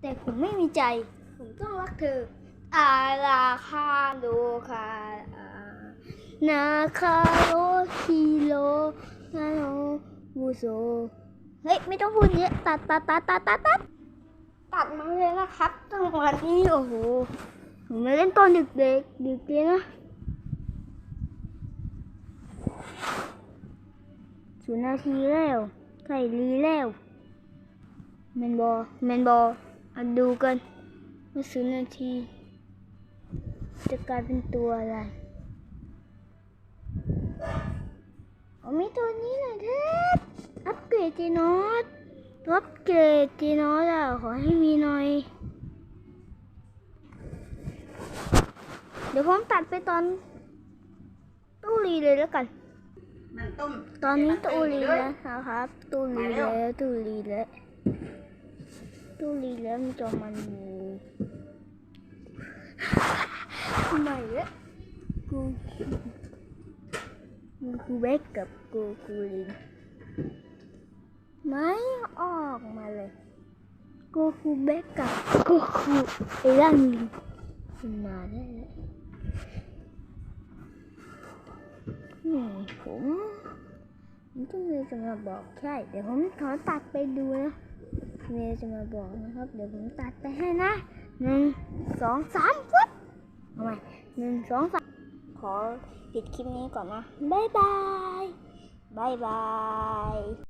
แต่ผมไม่มีใจ ผมต้องรักเธอ อาราคาโลคานาคาโรฮิโรนาโนบูโซ เฮ้ย ไม่ต้องพูดเยอะตัดตัดตัดตัดตัดตัดตัดมาเลยนะครับจังหวะนี้ โอ้โห ผมมาเล่นตอนดึกเด็กดึกเลยนะศูนย์นาทีแล้วไก่ลีแล้วแมนบอแมนบอ มาดูกันว่าศูนย์นาที จะกลายเป็นตัวอะไรอ๋อมีตัวนี้หน่อยเถอะอัปเกรดจีนอตอัปเกรดจีนอตอะขอให้มีหน่อย เดี๋ยวผมตัดไปตอนตู้รีเลยแล้วกันมันต้มตอนนี้ตู้รีแล้วนะครับ ตู้รีแล้วตู้รีแล้ว ตู้รีแล้วมีตัวมันอยู่ใหม่แล้วกูกูกูเบกกับกูกูลินไม่ออกมาเลยกูกูเบกกับกูกูไอ้ร่างลิงมันมาได้แล้วอืมผมผมต้องเลยจะมาบอกใช่ เดี๋ยวผมขอตัดไปดูนะ เมย์จะมาบอกนะครับ เดี๋ยวผมตัดไปให้นะหนึ่งสองสามปุ๊บเอาใหม่หนึ่งสองสามขอปิดคลิปนี้ก่อนนะ บ๊ายบาย บ๊ายบาย